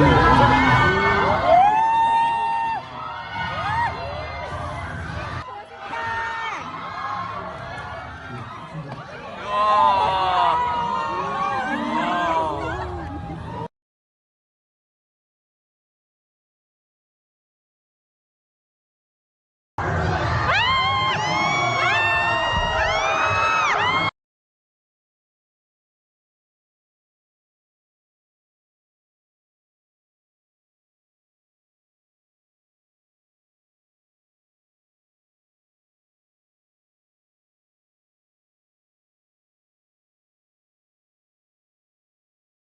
형님!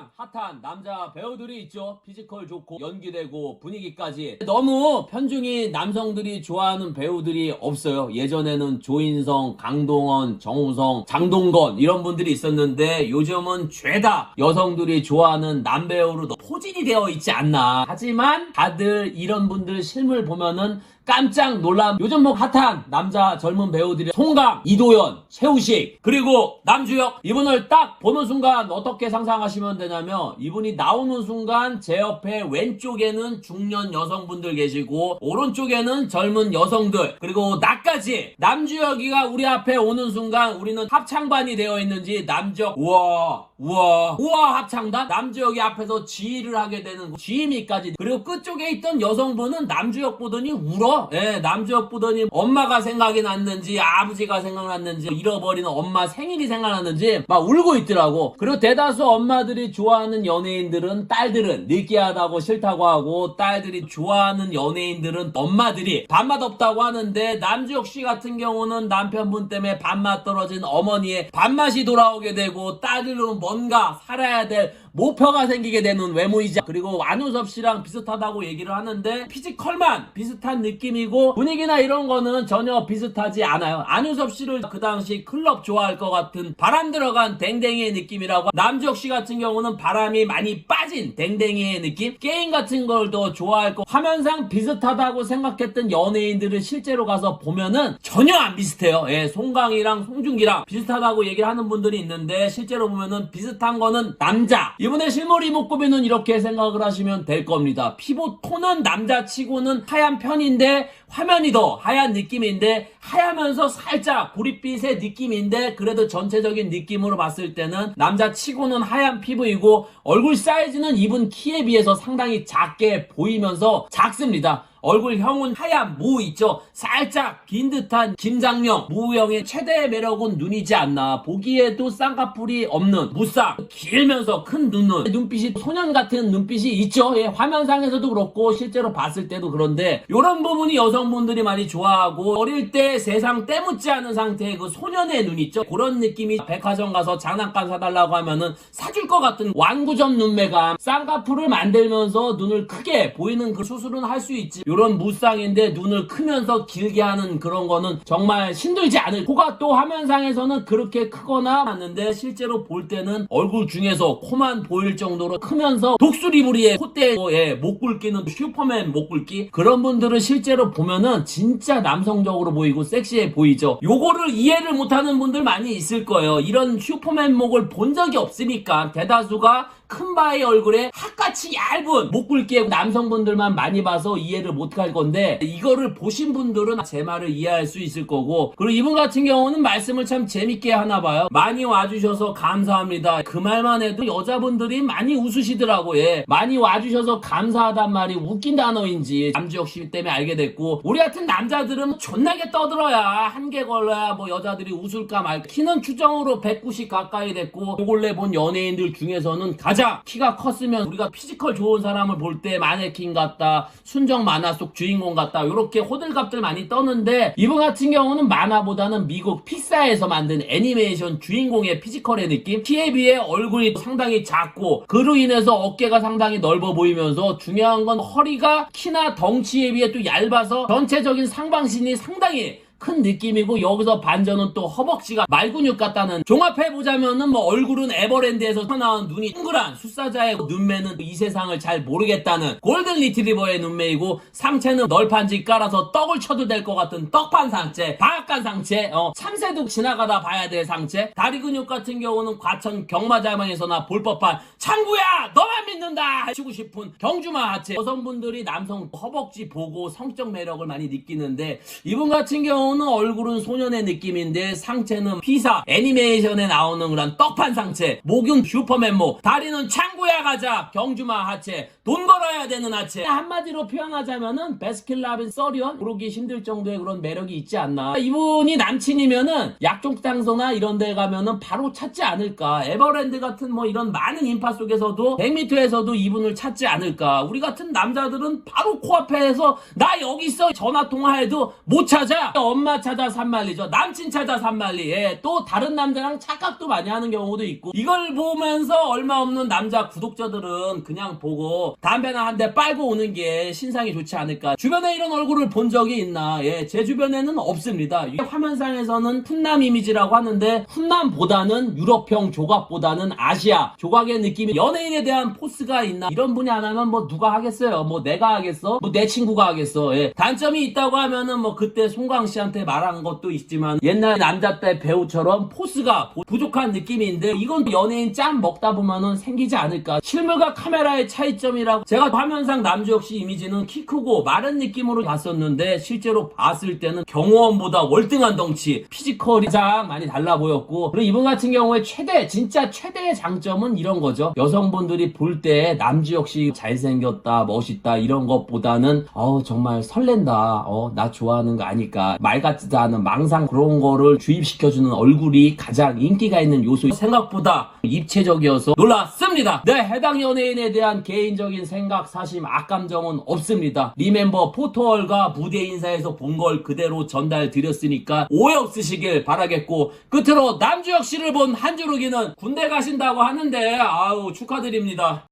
가장 핫한 남자 배우들이 있죠. 피지컬 좋고 연기되고 분위기까지 너무 편중히 남성들이 좋아하는 배우들이 없어요. 예전에는 조인성, 강동원, 정우성, 장동건 이런 분들이 있었는데 요즘은 죄다 여성들이 좋아하는 남배우로 포진이 되어 있지 않나. 하지만 다들 이런 분들 실물 보면은 깜짝 놀람. 요즘 뭐 핫한 남자 젊은 배우들이 송강, 이도현, 최우식 그리고 남주혁. 이분을 딱 보는 순간 어떻게 상상하시면 되냐면 이분이 나오는 순간 제 옆에 왼쪽에는 중년 여성분들 계시고 오른쪽에는 젊은 여성들 그리고 나까지 남주혁이가 우리 앞에 오는 순간 우리는 합창반이 되어 있는지 남주혁 우와 우와. 우와 합창단? 남주혁이 앞에서 지휘를 하게 되는 지휘미까지. 그리고 끝쪽에 있던 여성분은 남주혁 보더니 울어. 예 남주혁 보더니 엄마가 생각이 났는지 아버지가 생각났는지 잃어버리는 엄마 생일이 생각났는지 막 울고 있더라고. 그리고 대다수 엄마들이 좋아하는 연예인들은 딸들은 느끼하다고 싫다고 하고 딸들이 좋아하는 연예인들은 엄마들이 밥맛 없다고 하는데 남주혁 씨 같은 경우는 남편분 때문에 밥맛 떨어진 어머니의 밥맛이 돌아오게 되고 딸들은 뭔가 살아야 될 목표가 생기게 되는 외모이자 그리고 안우섭 씨랑 비슷하다고 얘기를 하는데 피지컬만 비슷한 느낌이고 분위기나 이런 거는 전혀 비슷하지 않아요. 안우섭 씨를 그 당시 클럽 좋아할 것 같은 바람 들어간 댕댕이의 느낌이라고 남주혁 씨 같은 경우는 바람이 많이 빠진 댕댕이의 느낌 게임 같은 걸 더 좋아할 거 화면상 비슷하다고 생각했던 연예인들을 실제로 가서 보면은 전혀 안 비슷해요. 예, 송강이랑 송중기랑 비슷하다고 얘기를 하는 분들이 있는데 실제로 보면은 비슷한 거는 남자 이번에 실물 이목구비는 이렇게 생각을 하시면 될 겁니다. 피부 톤은 남자치고는 하얀 편인데 화면이 더 하얀 느낌인데 하얗면서 살짝 보릿빛의 느낌인데 그래도 전체적인 느낌으로 봤을 때는 남자치고는 하얀 피부이고 얼굴 사이즈는 입은 키에 비해서 상당히 작게 보이면서 작습니다. 얼굴형은 하얀 무 있죠. 살짝 긴 듯한 김장령 무형의 최대 매력은 눈이지 않나. 보기에도 쌍꺼풀이 없는 무쌍 길면서 큰 눈은 눈빛이 소년 같은 눈빛이 있죠. 예, 화면상에서도 그렇고 실제로 봤을 때도 그런데 이런 부분이 여성분들이 많이 좋아하고 어릴 때 세상 때묻지 않은 상태의 그 소년의 눈 있죠. 그런 느낌이 백화점 가서 장난감 사달라고 하면은 사줄 것 같은 완구점 눈매감 쌍꺼풀을 만들면서 눈을 크게 보이는 그 수술은 할 수 있지. 요런 무쌍인데 눈을 크면서 길게 하는 그런 거는 정말 힘들지 않을 코가 또 화면상에서는 그렇게 크거나 않는데 실제로 볼 때는 얼굴 중에서 코만 보일 정도로 크면서 독수리부리의 콧대에 못 굵기는 슈퍼맨 못 굵기? 그런 분들은 실제로 보면은 진짜 남성적으로 보이고 섹시해 보이죠. 요거를 이해를 못하는 분들 많이 있을 거예요. 이런 슈퍼맨 목을 본 적이 없으니까 대다수가 큰 바의 얼굴에 핫같이 얇은 목 굵기의 남성분들만 많이 봐서 이해를 못 할 건데 이거를 보신 분들은 제 말을 이해할 수 있을 거고 그리고 이분 같은 경우는 말씀을 참 재밌게 하나 봐요. 많이 와주셔서 감사합니다. 그 말만 해도 여자분들이 많이 웃으시더라고 예. 많이 와주셔서 감사하단 말이 웃긴 단어인지 남주혁 씨 때문에 알게 됐고 우리 같은 남자들은 존나게 떠들어야 한개 걸러야 뭐 여자들이 웃을까 말까. 키는 추정으로 190 가까이 됐고 요걸래 본 연예인들 중에서는 가장 가장 키가 컸으면 우리가 피지컬 좋은 사람을 볼 때 마네킹 같다 순정 만화 속 주인공 같다 이렇게 호들갑들 많이 떠는데 이분 같은 경우는 만화보다는 미국 픽사에서 만든 애니메이션 주인공의 피지컬의 느낌? 키에 비해 얼굴이 상당히 작고 그로 인해서 어깨가 상당히 넓어 보이면서 중요한 건 허리가 키나 덩치에 비해 또 얇아서 전체적인 상반신이 상당히 큰 느낌이고 여기서 반전은 또 허벅지가 말근육 같다는 종합해보자면은 뭐 얼굴은 에버랜드에서 나온 눈이 동그란 숫사자의 눈매는 이 세상을 잘 모르겠다는 골든 리트리버의 눈매이고 상체는 널판지 깔아서 떡을 쳐도 될 것 같은 떡판 상체 바악간 상체 어 참새도 지나가다 봐야 될 상체. 다리 근육 같은 경우는 과천 경마자망에서나 볼 법한 창구야! 너만 믿는다! 하시고 싶은 경주마 하체. 여성분들이 남성 허벅지 보고 성적 매력을 많이 느끼는데 이분 같은 경우 는 얼굴은 소년의 느낌인데 상체는 피사 애니메이션에 나오는 그런 떡판 상체 목은 슈퍼맨목 다리는 창구야 가자 경주마 하체 돈 벌어야 되는 하체. 한마디로 표현하자면은 베스킨라빈 서리언 부르기 힘들 정도의 그런 매력이 있지 않나. 이분이 남친이면은 약종장소나 이런 데 가면은 바로 찾지 않을까. 에버랜드 같은 뭐 이런 많은 인파 속에서도 100m에서도 이분을 찾지 않을까. 우리 같은 남자들은 바로 코앞에서 나 여기 있어. 전화 통화해도 못 찾아. 엄마 찾아 산말리죠. 남친 찾아 산말리. 예, 또 다른 남자랑 착각도 많이 하는 경우도 있고. 이걸 보면서 얼마 없는 남자 구독자들은 그냥 보고 담배나 한 대 빨고 오는 게 신상이 좋지 않을까. 주변에 이런 얼굴을 본 적이 있나. 예, 제 주변에는 없습니다. 이 화면상에서는 훈남 이미지라고 하는데 훈남보다는 유럽형 조각보다는 아시아 조각의 느낌이 연예인에 대한 포스가 있나. 이런 분이 안 하면 뭐 누가 하겠어요? 뭐 내가 하겠어? 뭐 내 친구가 하겠어? 예. 단점이 있다고 하면은 뭐 그때 송강 씨한테 말한 것도 있지만 옛날 남자 때 배우처럼 포스가 부- 부족한 느낌인데 이건 연예인 짬 먹다 보면은 생기지 않을까. 실물과 카메라의 차이점이라고 제가 화면상 남주혁 씨 이미지는 키 크고 마른 느낌으로 봤었는데 실제로 봤을 때는 경호원보다 월등한 덩치 피지컬이 가장 많이 달라 보였고 그리고 이분 같은 경우에 최대 진짜 최대의 장점은 이런 거죠. 여성분들이 볼 때 남주혁 씨 잘생겼다 멋있다 이런 것보다는 어우 정말 설렌다. 어 나 좋아하는 거 아니까 말 같지도 않은 망상 그런 거를 주입시켜주는 얼굴이 가장 인기가 있는 요소. 생각보다 입체적이어서 놀랐습니다. 네 해당 연예인에 대한 개인적인 생각 사심 악감정은 없습니다. 리멤버 포토월과 무대 인사에서 본 걸 그대로 전달 드렸으니까 오해 없으시길 바라겠고 끝으로 남주혁 씨를 본 한주르기는 군대 가신다고 하는데 아우 축하드립니다